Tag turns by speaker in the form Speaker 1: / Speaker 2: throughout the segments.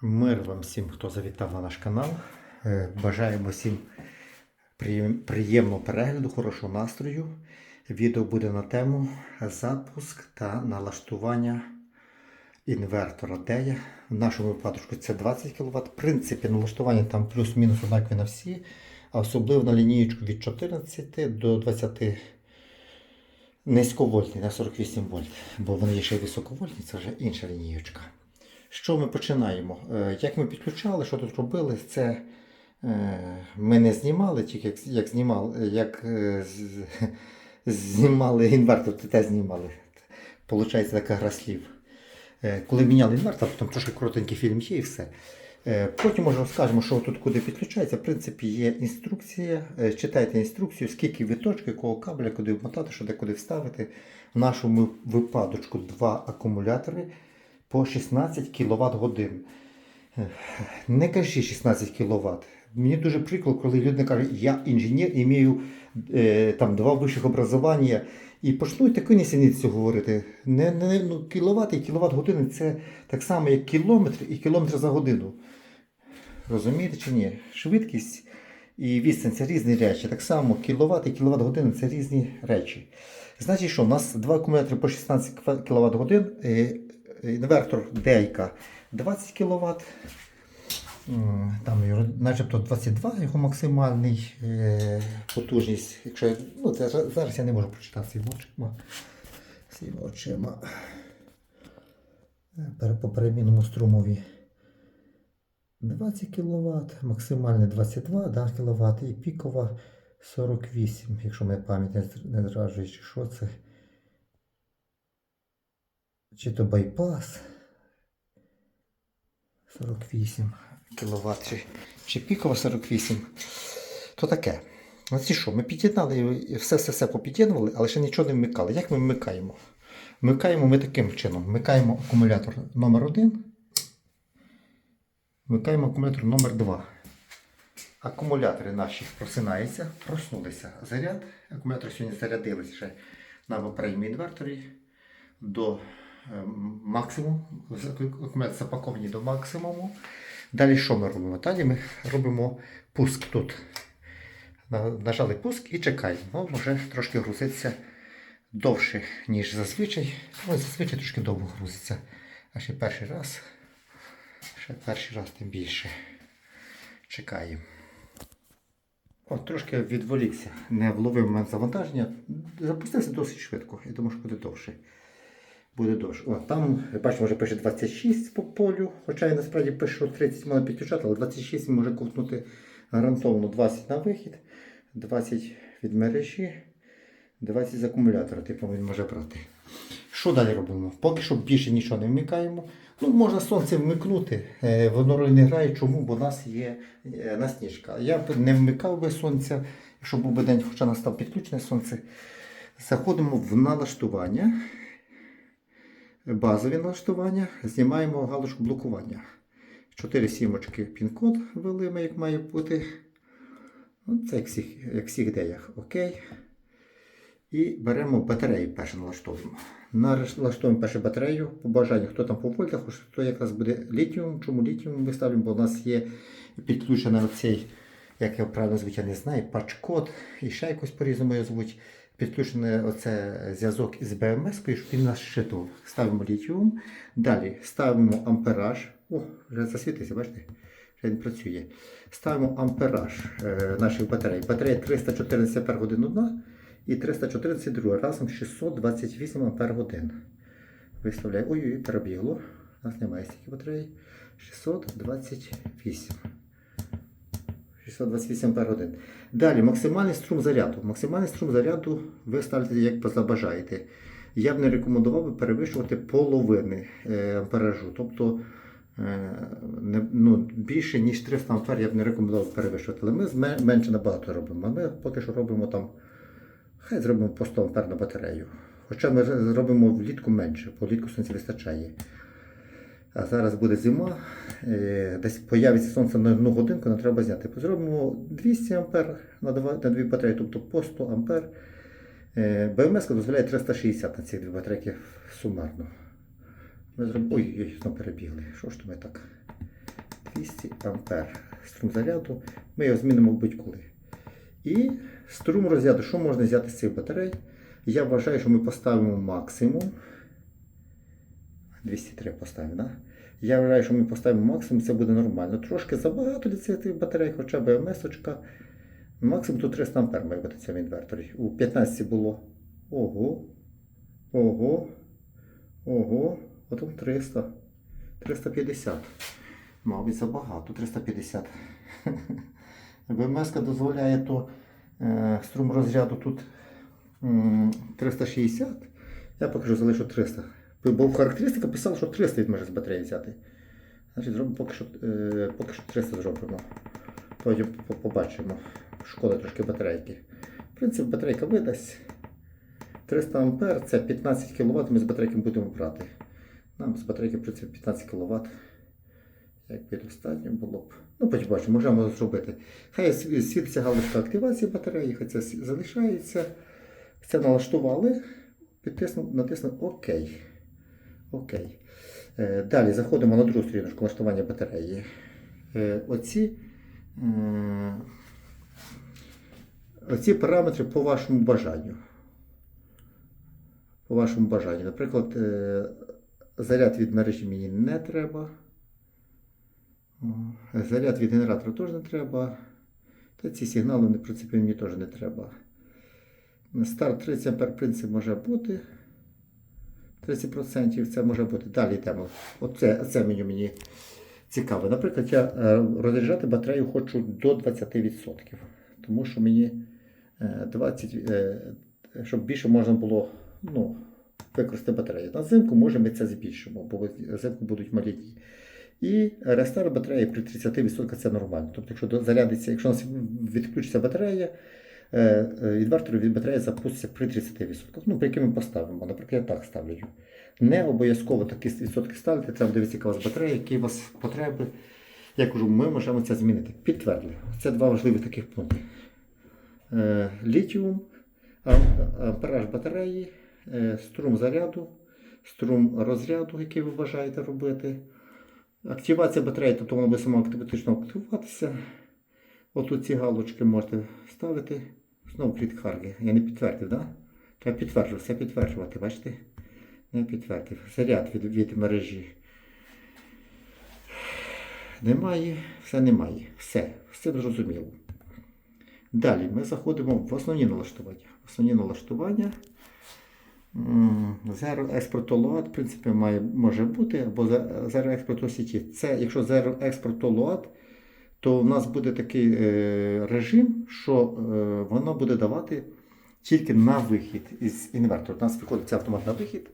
Speaker 1: Мир вам всім, хто завітав на наш канал. Е, Бажаємо всім приємного перегляду, хорошого настрою. Відео буде на тему запуск та налаштування інвертора DEA. В нашому випадку це 20 кВт. В принципі, налаштування там плюс-мінус однакові на всі, а особливо на лінієчку від 14 до 20 низьковольтний на 48 вольт, бо вони є ще високовольтні, це вже інша лінієчка. Що ми починаємо? Е, Як ми підключали, що тут робили, це е, ми не знімали, тільки як, як знімали, як е, знімали інвертор, то те знімали. Получається така гра слів. Коли міняли інвертор, там трошки коротенький фільм є і все. Потім може розкажемо, що тут куди підключається. В принципі, є інструкція. Читайте інструкцію, скільки виточки, якого кабеля, куди вмотати, що де куди вставити. В нашому випадочку два акумулятори по 16 кВт годин. Не кажи 16 кВт. Мені дуже прикро, коли люди кажуть, я інженер і маю е, там два вищих образування. І почнуть таку нісеницю говорити. Не, не, ну, кіловат і кіловат години це так само, як кілометр і кілометр за годину. Розумієте чи ні? Швидкість і відстань це різні речі. Так само кіловат і кіловат години це різні речі. Значить, що у нас два акумулятори по 16 кВт годин, е, інвертор Дейка 20 кВт. Там начебто 22 його максимальний е, потужність. Якщо, ну, це, зараз я не можу прочитати своїми очима. Своїми очима. Е, По перемінному струмові 20 кВт, максимальне 22 да, кВт і пікова 48, якщо моя пам'ять не зраджує, що це. Чи то байпас 48 кВт, чи, чи пікова 48. То таке. Значить що, ми під'єднали і все-все-все попід'єднували, але ще нічого не вмикали. Як ми вмикаємо? Вмикаємо ми таким чином. Вмикаємо акумулятор номер 1 Вмикаємо акумулятор номер 2 Акумулятори наші просинаються, проснулися. Заряд. Акумулятори сьогодні зарядилися ще на попередньому інверторі до е, максимуму. Запаковані до максимуму. Далі що ми робимо? Далі ми робимо пуск тут. Нажали пуск і чекаємо. Ну, може трошки грузиться довше, ніж зазвичай. Ну, зазвичай трошки довго грузиться. А ще перший раз. Ще перший раз тим більше. Чекаємо. О, трошки відволікся, не вловив момент завантаження. Запустився досить швидко. Я думаю, що буде довше. Буде довше. О, там, бачу, вже пише 26 по полю, хоча я насправді пишу 30 можна підключати, але 26 може ковтнути гарантовано 20 на вихід, 20 від мережі, 20 з акумулятора, типу він може брати. Що далі робимо? Поки що більше нічого не вмикаємо. Ну, можна сонце вмикнути, е, воно роль не грає. Чому? Бо у нас є е, насніжка. Я б не вмикав би сонця, якщо був би день, хоча настав підключене сонце. Заходимо в налаштування, базові налаштування, знімаємо галочку блокування. 4 сімочки пін-код ввели ми, як має бути. Ну, Це як всіх, як всіх деях. Окей. І беремо батарею перше налаштовуємо. Налаштовуємо першу батарею по бажанню, хто там по вольтах, то якраз буде літіум. Чому літіум ми ставимо? Бо у нас є підключений оцей, як його правильно звуть, я не знаю, пач-код і ще якось по-різному його звуть. Підключений оце зв'язок із БМС, він нас щитував. Ставимо літіум. Далі ставимо ампераж. О, вже засвітився, бачите? Він працює. Ставимо ампераж е, наших батарей. Батарея 314 Ах одна і 314 друга. Разом 628 Ампер годин. Виставляю. Ой-ой, перебігло. У нас немає стільки батареї. 628. 628 Ампер годин. Далі максимальний струм заряду. Максимальний струм заряду ви ставите як забажаєте. Я б не рекомендував би перевищувати половини е, амперажу. Тобто е, не, ну, більше ніж 300 ампер я б не рекомендував перевищувати. Але ми менше набагато робимо. А ми поки що робимо там, хай зробимо по 100 ампер на батарею. Хоча ми зробимо влітку менше, бо влітку сонця вистачає. А зараз буде зима, е, десь появиться сонце на одну годинку, нам треба зняти. Зробимо 200 ампер на два- на дві батареї, тобто по 100 ампер. Е, БМС дозволяє 360 на ці дві батарейки сумарно. Ми зробимо. Ой, ой, перебігли. Що ж то ми так? 200 ампер. Струм заряду. Ми його змінимо будь-коли. І струм розряду, що можна взяти з цих батарей? Я вважаю, що ми поставимо максимум. 203 поставимо, да? Я вважаю, що ми поставимо максимум, це буде нормально. Трошки забагато для цих батарей, хоча б МС. Максимум тут 300 ампер має бути цьому інверторі. У 15 було. Ого. Ого. Ого. Потім 300. 350. Мабуть, забагато. 350. ВМС дозволяє то е, струм розряду тут м, 360. Я покажу, залишу 300. Бо в характеристиках писало, що 300 від може з батареї взяти. Значить, зробимо поки що, е, поки що 300 зробимо. Потім побачимо. Шкода трошки батарейки. В принципі, батарейка видасть. 300 ампер це 15 кВт ми з батарейки будемо брати. Нам з батарейки, в принципі, 15 кВт. Якби достатньо було б. Ну, потім бачимо, можемо зробити. Хай сві- світиться галочка активації батареї, хай це залишається. Це налаштували. Підтиснув, натиснув ОК. Окей. Е, Далі заходимо на другу сторіночку налаштування батареї. Е, Оці, оці параметри по вашому бажанню. По вашому бажанню. Наприклад, е, заряд від мережі мені не треба. Заряд від генератора теж не треба. Та ці сигнали, в принципі, мені теж не треба. Старт 30 А принцип може бути. 30% це може бути. Далі йдемо. Оце, це меню мені цікаве. Наприклад, я е, розряджати батарею хочу до 20%. Тому що мені е, 20, е, щоб більше можна було ну, використати батарею. На зимку може ми це збільшимо, бо взимку будуть малі дні. І рестарт батареї при 30% це нормально. Тобто, якщо зарядиться, якщо у нас відключиться батарея, е, е, інвертор від батареї запуститься при 30%. Ну, при яким ми поставимо. Наприклад, я так ставлю. Не обов'язково такі відсотки ставити, треба дивитися, яка у вас батарея, які у вас потреби. Я кажу, ми можемо це змінити. Підтвердили. Це два важливі таких пункти. Е, літіум, ампераж батареї, е, струм заряду, струм розряду, який ви бажаєте робити. Активація батареї, тобто вона буде сама автоматично активуватися. Отут ці галочки можете ставити. Знову клітк Харгі. Я не підтвердив, так? Да? Треба підтверджувати, все підтверджувати, бачите? Не підтвердив. Заряд від, від мережі. Немає, все немає. Все, все зрозуміло. Далі ми заходимо в основні налаштування. Основні налаштування. Zero Export Load, в принципі, має, може бути, або Ze- Zero to сіті. Це, якщо Zero to Load, то в нас буде такий е, режим, що е, воно буде давати тільки на вихід із інвертора. У нас виходить автомат на вихід,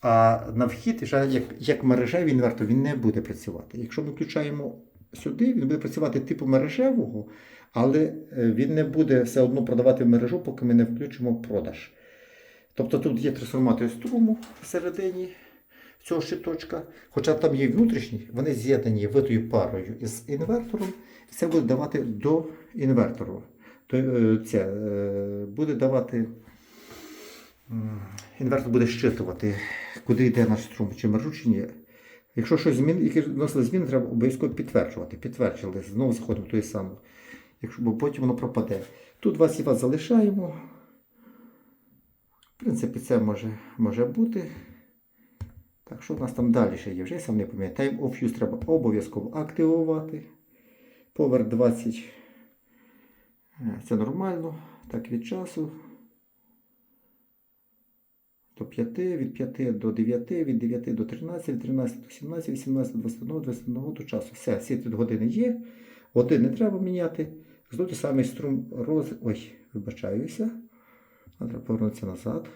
Speaker 1: а на вхід, як, як мережевий інвертор, він не буде працювати. Якщо ми включаємо сюди, він буде працювати типу мережевого, але е, він не буде все одно продавати в мережу, поки ми не включимо продаж. Тобто тут є трансформатор струму всередині цього щиточка, хоча там є внутрішні, вони з'єднані витою парою із інвертором, і це буде давати до інвертору. То, е, це е, буде давати. Інвертор буде щитувати, куди йде наш струм, чи мережу. Якщо щось змін, які вносили зміни, треба обов'язково підтверджувати. Підтверджували, знову заходимо в той самий. Якщо, бо потім воно пропаде. Тут 20 Вт залишаємо. В принципі, це може, може бути. Так, що в нас там далі ще є? Вже я сам не пам'ятаю. Time of use треба обов'язково активувати. Power 20. Е, Це нормально. Так, від часу. До 5, від 5 до 9, від 9 до 13, від 13 до 17, 18 до 21, 21 до часу. Все, всі тут години є. Один не треба міняти. Знову той самий струм роз... Ой, вибачаюся. Треба повернутися назад.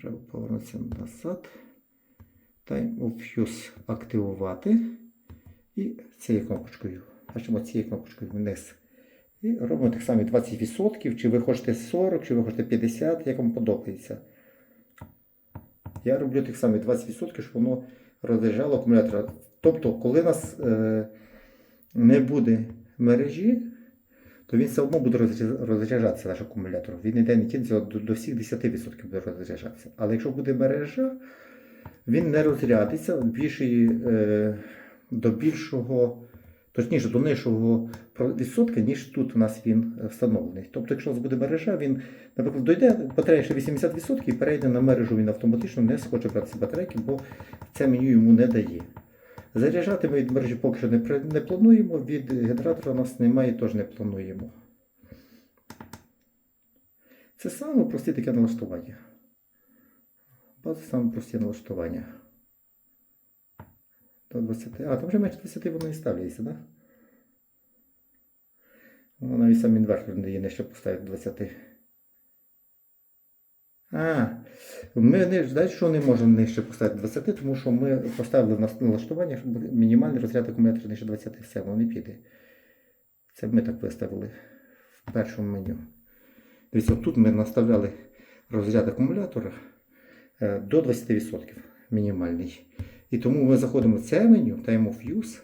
Speaker 1: Треба повернутися назад. Time of use активувати. І цією кнопочкою. Бачимо цією кнопочкою вниз. І робимо так само 20%. Чи ви хочете 40, чи ви хочете 50, як вам подобається. Я роблю так само 20%, щоб воно розряджало акумулятор. Тобто, коли у нас е, не буде мережі, то він все одно буде розряджатися наш акумулятор. Він ніде не кинеться до, всіх 10% буде розряджатися. Але якщо буде мережа, він не розрядиться, більшої е, до більшого, точніше до нижчого відсотка, ніж тут у нас він встановлений. Тобто, якщо у нас буде мережа, він, наприклад, дойде батарея ще 80% і перейде на мережу, він автоматично не схоче брати батарейки, бо це меню йому не дає. Заряджати ми від мережі поки що не, не плануємо, від генератора у нас немає, теж не плануємо. Це саме прості таке налаштування. База саме прості налаштування. До 20. А, там вже менше 20 воно і ставляється, так? Да? Воно навіть сам інвертор не є не нижче поставити 20. А, ми не знаєте, що не можемо нижче поставити 20, тому що ми поставили в налаштування, щоб мінімальний розряд акумулятора нижче 20. Все, воно не піде. Це ми так виставили в першому меню. Дивіться, тут ми наставляли розряд акумулятора е, до 20% мінімальний. І тому ми заходимо в це меню, Time of Use.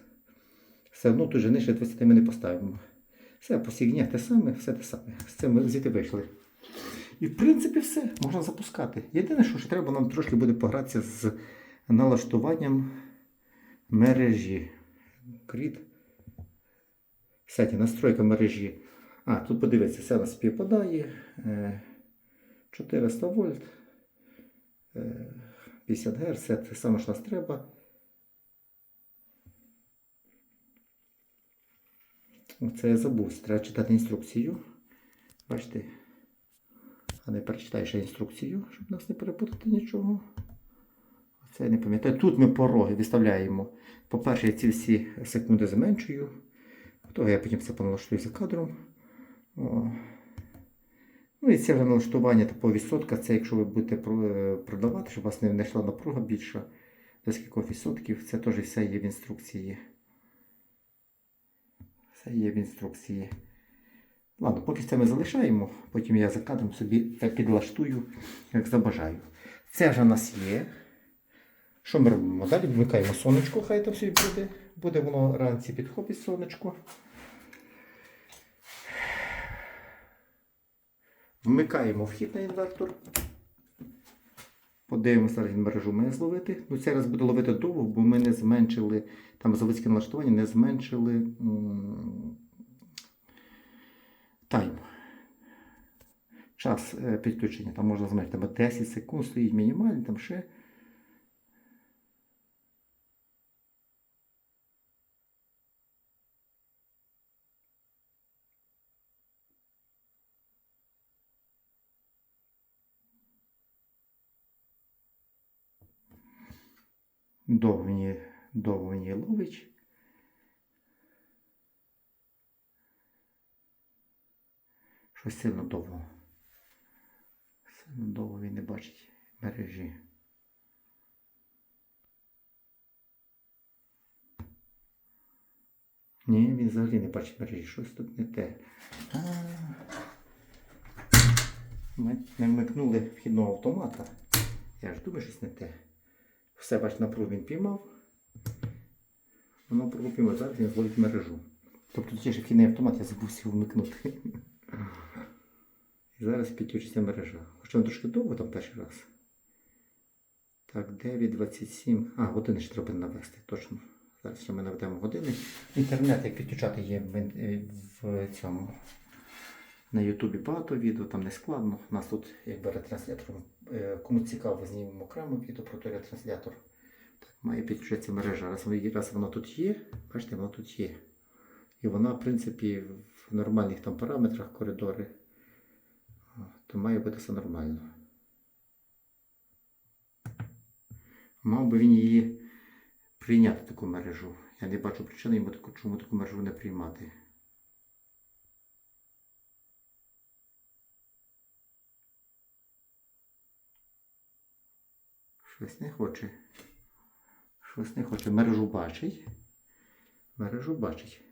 Speaker 1: Все одно тут же нижче 20 ми не поставимо. Все по сігнях те саме, все те саме. З цим ми звідти вийшли. І в принципі все, можна запускати. Єдине, що ще треба нам трошки буде погратися з налаштуванням мережі. Grid. Кстати, настройка мережі. А, тут подивіться, все нас співпадає. Е, 400 вольт. е, 50 Гц, це те саме, що нас треба. Це я забув, треба читати інструкцію. Бачите? А не перечитаю ще інструкцію, щоб нас не перепутати нічого. Це я не пам'ятаю. Тут ми пороги виставляємо. По-перше, я ці всі секунди зменшую. Того я потім це поналаштую за кадром. О. Ну і це вже налаштування такого відсотка. Це якщо ви будете е, продавати, щоб у вас не не йшла напруга більша. До скількох відсотків. Це теж все є в інструкції. Все є в інструкції. Ладно, поки це ми залишаємо, потім я за кадром собі це підлаштую, як забажаю. Це вже у нас є. Що ми робимо? Далі вмикаємо сонечко, хай там собі буде. Буде воно ранці підхопить сонечко. Вмикаємо вхід на інвертор. Подивимося, зараз він мережу має зловити. Ну, цей раз буде ловити довго, бо ми не зменшили, там заводське налаштування, не зменшили м, тайм. Час е, підключення. Там можна зменшити. Там 10 секунд стоїть мінімальний, там ще. Довго мені, довго мені ловить. Щось сильно довго. Сильно довго він не бачить мережі. Ні, він взагалі не бачить мережі. Щось тут не те. Ми не вмикнули вхідного автомата. Я ж думаю, щось не те. Все, бач, напругу він піймав. Напругу піймав, зараз він зловить мережу. Тобто ж вхідний автомат я забувся вмикнути. І зараз підключиться мережа. Хоча він трошки довго там перший раз. Так, 9.27. А, години ще треба навести, точно. Зараз ще ми наведемо години. Інтернет, як підключати є в, в цьому. На Ютубі багато відео, там не складно. У нас тут якби ретранслятор. Е, Кому цікаво, знімемо окремо відео про той ретранслятор. Так, має підключитися мережа. Раз, раз воно тут є, бачите, воно тут є. І вона, в принципі, в нормальних там параметрах коридори, то має бути все нормально. Мав би він її прийняти таку мережу. Я не бачу причини йому чому таку мережу не приймати. Щось не хоче. Щось не хоче. Мережу бачить. Мережу бачить.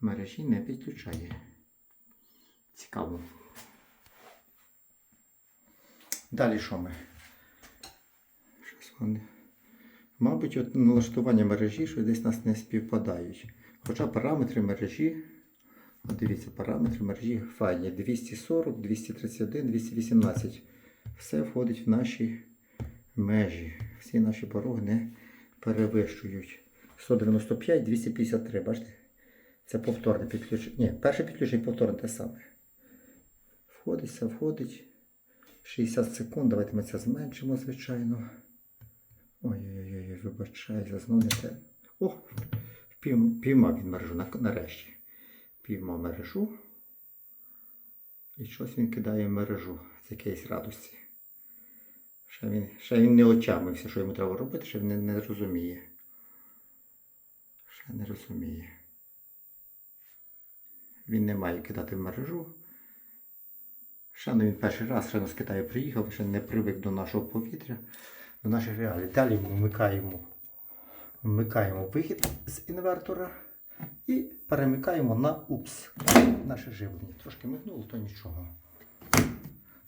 Speaker 1: Мережі не підключає. Цікаво. Далі що ми? Вони. Мабуть, от налаштування мережі, що десь нас не співпадають. Хоча параметри мережі, дивіться, параметри мережі файні 240, 231, 218. Все входить в наші межі. Всі наші пороги не перевищують. 195, 253, бачите? Це повторне підключення. Ні, перше підключення повторне те саме. Входить, все входить. 60 секунд. Давайте ми це зменшимо, звичайно. Ой-ой-ой, вибачаюся, знову не те. О! Пів, піймав він мережу нарешті. Піймав мережу. І щось він кидає в мережу з якоїсь радості. Ще він, ще він не отямився, що йому треба робити, ще він не, не розуміє. Ще не розуміє. Він не має кидати в мережу. Ще не він перший раз ще з Китаю приїхав, ще не привик до нашого повітря, до наших реалій. Далі ми вмикаємо, вмикаємо вихід з інвертора і перемикаємо на УПС. Наше живлення. Трошки мигнуло, то нічого.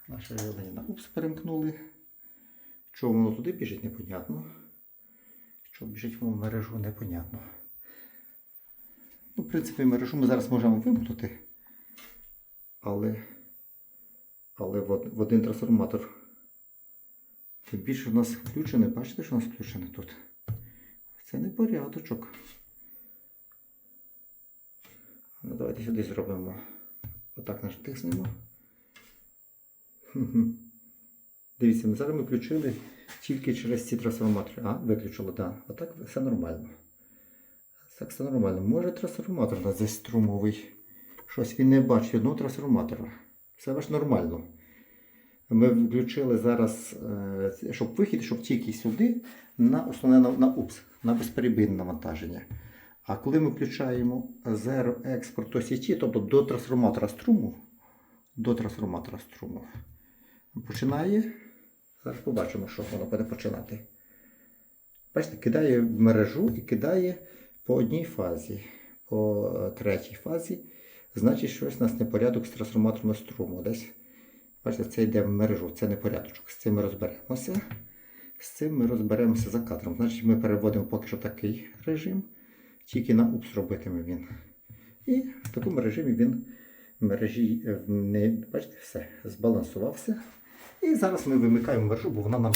Speaker 1: Наше живлення на УПС перемкнули. Чого воно туди біжить, непонятно. Що біжить воно в мережу, непонятно. Ну, в принципі, мережу ми зараз можемо вимкнути. Але, але в, один трансформатор. Тим більше в нас включене, бачите, що у нас включене тут. Це не порядочок. Ну, давайте сюди зробимо. Отак натиснемо. Хм-хм. Дивіться, ми зараз ми включили тільки через ці трансформатори. А, виключили, так. Да. Отак все нормально. Так все нормально. Може трансформатор у нас десь струмовий. Щось він не бачить одного трансформатора. Все ваш нормально. Ми включили зараз, е, щоб вихід, щоб тільки сюди на основне на, УПС, на безперебійне навантаження. А коли ми включаємо Zero експорт до сіті, тобто до трансформатора струму, до трансформатора струму, починає. Зараз побачимо, що воно буде починати. Бачите, кидає мережу і кидає по одній фазі, по е, третій фазі. Значить, щось у нас непорядок з трансформатором струму. Десь. Бачите, це йде в мережу, це непорядочок. З цим ми розберемося. З цим ми розберемося за кадром. Значить, ми переводимо поки що такий режим, тільки на упс робитиме він. І в такому режимі він в мережі е, не, бачите, все, збалансувався. І зараз ми вимикаємо мережу, бо вона нам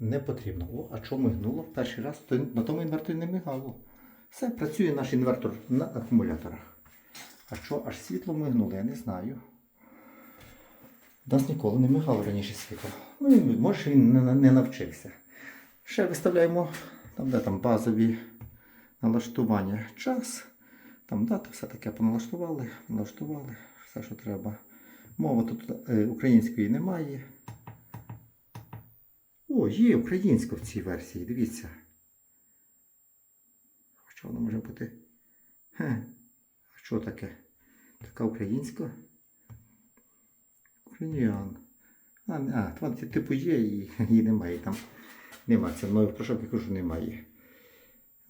Speaker 1: не потрібна. О, а що мигнуло? Перший раз то на тому інверторі не мигало. Все, працює наш інвертор на акумуляторах. А що аж світло мигнуло, я не знаю. У нас ніколи не мигало раніше світло. Ну, і, може, він не, не навчився. Ще виставляємо там, де там базові налаштування. Час. Там дата, все таке поналаштували, налаштували, все, що треба. Мови тут е, української немає. О, є українська в цій версії, дивіться. Що воно може бути? Хе. Що таке? Така українська? Українян. А, а там типу є і її немає. Там немає. Це мною про що я кажу, немає.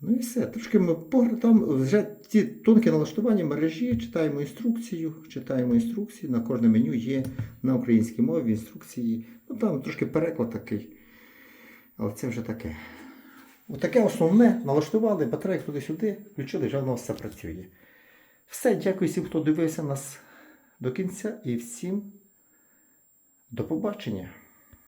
Speaker 1: Ну і все. Трошки ми погр- там вже ті тонкі налаштування мережі, читаємо інструкцію, читаємо інструкції. На кожне меню є на українській мові інструкції. Ну там трошки переклад такий. Але це вже таке. Отаке основне налаштували, батарейку туди-сюди, включили, вже воно все працює. Все, дякую всім, хто дивився нас до кінця і всім до побачення.